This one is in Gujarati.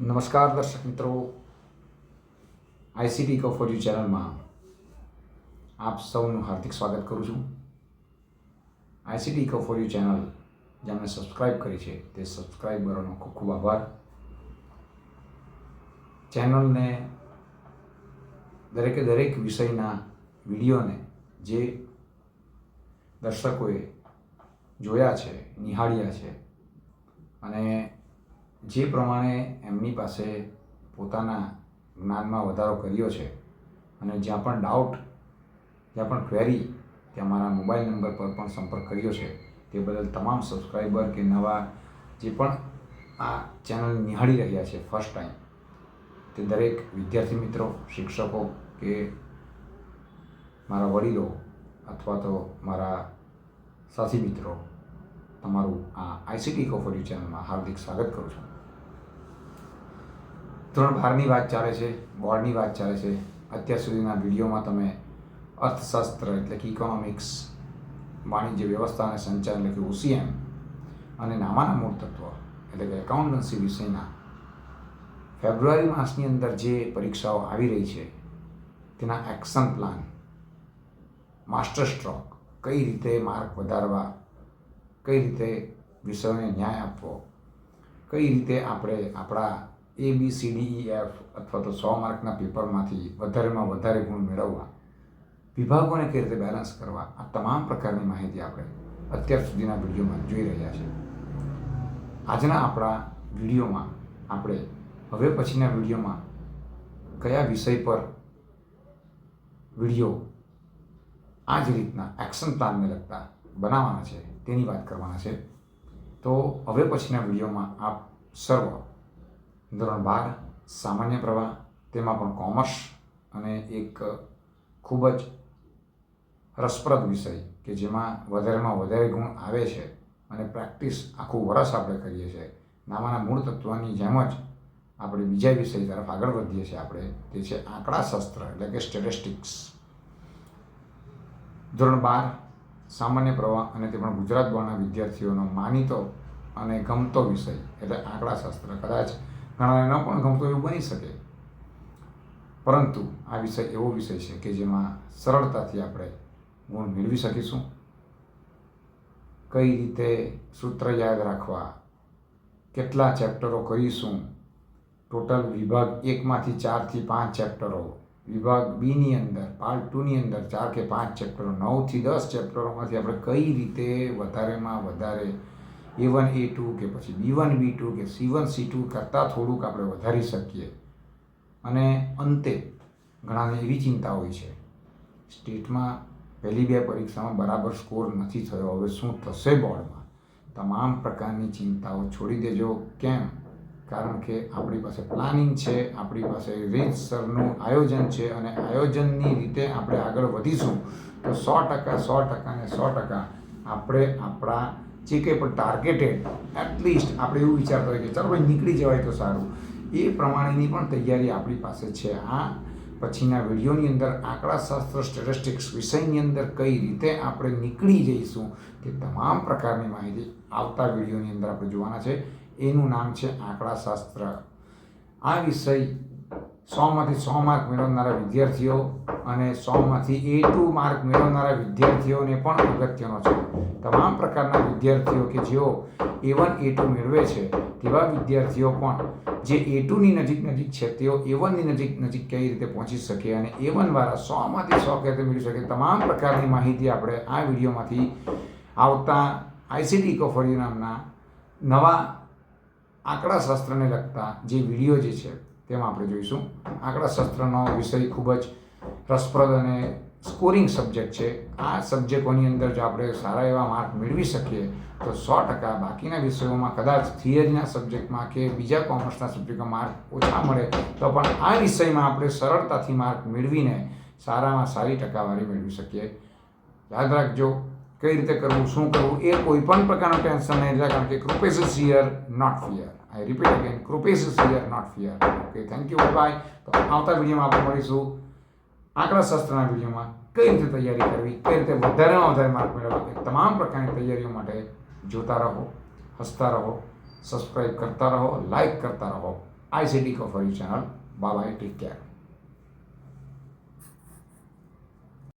નમસ્કાર દર્શક મિત્રો. આઈસીટી કો ફોર યુ ચેનલમાં આપ સૌનું હાર્દિક સ્વાગત કરું છું. ICT co for you channel જેમણે સબસ્ક્રાઇબ કરી છે તે સબસ્ક્રાઇબરોનો ખૂબ ખૂબ આભાર. ચેનલને દરેકે દરેક વિષયના વિડીયોને જે દર્શકોએ જોયા છે, નિહાળ્યા છે અને જે પ્રમાણે એમની પાસે પોતાના જ્ઞાનમાં વધારો કર્યો છે અને જ્યાં પણ ડાઉટ જ્યાં પણ ક્વેરી ત્યાં મારા મોબાઈલ નંબર પર પણ સંપર્ક કર્યો છે, તે બદલ તમામ સબસ્ક્રાઈબર કે નવા જે પણ આ ચેનલ નિહાળી રહ્યા છે ફર્સ્ટ ટાઈમ તે દરેક વિદ્યાર્થી મિત્રો, શિક્ષકો કે મારા વડીલો અથવા તો મારા સાથી મિત્રો તમારું આ આઈસીટી કોફરી ચેનલમાં હાર્દિક સ્વાગત કરું છું. ધોરણ બારની વાત ચાલે છે, બોર્ડની વાત ચાલે છે. અત્યાર સુધીના વિડીયોમાં તમે અર્થશાસ્ત્ર એટલે કે ઇકોનોમિક્સ વાણિજ્ય વ્યવસ્થા અને સંચાર એટલે કે ઓસીએમ અને નામાના મૂળ તત્વ એટલે કે એકાઉન્ટન્સી વિષયના ફેબ્રુઆરી માસની અંદર જે પરીક્ષાઓ આવી રહી છે, તેના એક્શન પ્લાન માસ્ટર સ્ટ્રોક કઈ રીતે માર્ક વધારવા કઈ રીતે વિશ્વને ન્યાય આપવો? કઈ રીતે આપણે આપણા A B C D F અથવા તો સો માર્કના પેપરમાંથી વધારેમાં વધારે ગુણ મેળવવા? વિભાગોને કઈ રીતે બેલેન્સ કરવા? આ તમામ પ્રકારની માહિતી આપણે અત્યાર સુધીના વિડીયોમાં જોઈ રહ્યા છે આજના આપણા વિડીયોમાં આપણે હવે પછીના વિડીયોમાં કયા વિષય પર વીડિયો આ જ રીતના એક્શન પ્લાનને લગતા બનાવવાના છે, તેની વાત કરવાના છે. તો હવે પછીના વિડીયોમાં આપ સર્વ ધોરણ બાર સામાન્ય પ્રવાહ, તેમાં પણ કોમર્સ અને એક ખૂબ જ રસપ્રદ વિષય કે જેમાં વધારેમાં વધારે ગુણ આવે છે અને પ્રેક્ટિસ આખું વરસ આપણે કરીએ છીએ. નામાના મૂળ તત્વની જેમ જ આપણે બીજા વિષય તરફ આગળ વધીએ છીએ આપણે, તે છે આંકડાશાસ્ત્ર, એટલે કે સ્ટેટિસ્ટિક્સ ધોરણ બાર સામાન્ય પ્રવાહ અને તે પણ ગુજરાત બોર્ડના વિદ્યાર્થીઓનો માનીતો અને ગમતો વિષય એટલે આંકડાશાસ્ત્ર. કદાચ ઘણાને ન પણ ગમતો એવું બની શકે. પરંતુ આ વિષય એવો વિષય છે કે જેમાં સરળતાથી આપણે ગુણ મેળવી શકીશું. કઈ રીતે સૂત્ર યાદ રાખવા, કેટલા ચેપ્ટરો કરીશું, ટોટલ વિભાગ એકમાંથી ચારથી પાંચ ચેપ્ટરો વિભાગ બીની અંદર પાર્ટ ટુની અંદર ચાર કે પાંચ ચેપ્ટરો નવથી દસ ચેપ્ટરોમાંથી આપણે કઈ રીતે વધારેમાં વધારે એ વન એ ટુ કે પછી બી વન બી ટુ કે સી વન સી ટુ કરતાં થોડુંક આપણે વધારી શકીએ. અને અંતે ઘણાને એવી ચિંતા હોય છે. સ્ટેટમાં પહેલી બે પરીક્ષામાં બરાબર સ્કોર નથી થયો. હવે શું થશે બોર્ડમાં? તમામ પ્રકારની ચિંતાઓ છોડી દેજો. કેમ? કારણ કે આપણી પાસે પ્લાનિંગ છે, આપણી પાસે રીતસરનું આયોજન છે અને આયોજનની રીતે આપણે આગળ વધીશું. તો સો ટકા સો ટકા ને સો ટકા આપણે આપણા જે કંઈ પણ ટાર્ગેટેડ એટલીસ્ટ આપણે એવું વિચારતા હોય કે ચાલો ભાઈ નીકળી જવાય તો સારું. એ પ્રમાણેની પણ તૈયારી આપણી પાસે છે. આ પછીના વિડીયોની અંદર આંકડાશાસ્ત્ર સ્ટેટિસ્ટિક્સ વિષયની અંદર કઈ રીતે આપણે નીકળી જઈશું તે તમામ પ્રકારની માહિતી આવતા વિડીયોની અંદર આપણે જોવાના છે. એનું નામ છે આંકડાશાસ્ત્ર. આ વિષય સોમાંથી સો માર્ક મેળવનારા વિદ્યાર્થીઓ અને સોમાંથી એ ટુ માર્ક મેળવનારા વિદ્યાર્થીઓને પણ અગત્યનો છે. તમામ પ્રકારના વિદ્યાર્થીઓ કે જેઓ એ વન, એ ટુ મેળવે છે, તેવા વિદ્યાર્થીઓ પણ જે એ ટુની નજીક નજીક છે, તેઓ એ વનની નજીક નજીક કઈ રીતે પહોંચી શકે અને એ વનવાળા સોમાંથી સો કઈ રીતે મેળવી શકે, તમામ પ્રકારની માહિતી આપણે આ વિડીયોમાંથી આવતા આઈસીટી કોફરી નામના નવા આંકડાશાસ્ત્રને લગતા જે વીડિયો જે છે, તેમાં આપણે જોઈશું. આંકડાશાસ્ત્રનો વિષય ખૂબ જ રસપ્રદ અને સ્કોરિંગ સબ્જેક્ટ છે. આ સબ્જેક્ટોની અંદર જો આપણે સારા એવા માર્ક મેળવી શકીએ, તો સો ટકા બાકીના વિષયોમાં કદાચ થિયરીના સબ્જેક્ટમાં કે બીજા કોમર્સના સબ્જેક્ટમાં માર્ક ઓછા મળે, તો પણ આ વિષયમાં આપણે સરળતાથી માર્ક મેળવીને સારામાં સારી ટકાવારી મેળવી શકીએ. યાદ રાખજો કઈ રીતે કરવું, શું કરવું, એ કોઈ પણ પ્રકારનું ટેન્શન નહીં. રહે કારણ કે Krupesh is here not fear I repeat again Krupesh is here not fear okay thank you bye તો આવતા વિડીયોમાં આપણે મળીશું. આંકડાશાસ્ત્રના વિડીયોમાં કઈ રીતે તૈયારી કરવી, કઈ રીતે વધારેમાં વધારે માર્ક મેળવવા, એ તમામ પ્રકારની તૈયારીઓ માટે જોતા રહો, હસતા રહો સબસ્ક્રાઈબ કરતા રહો લાઈક કરતા રહો. આઈસીટી કફરી ચેનલ બાય ટેક કેર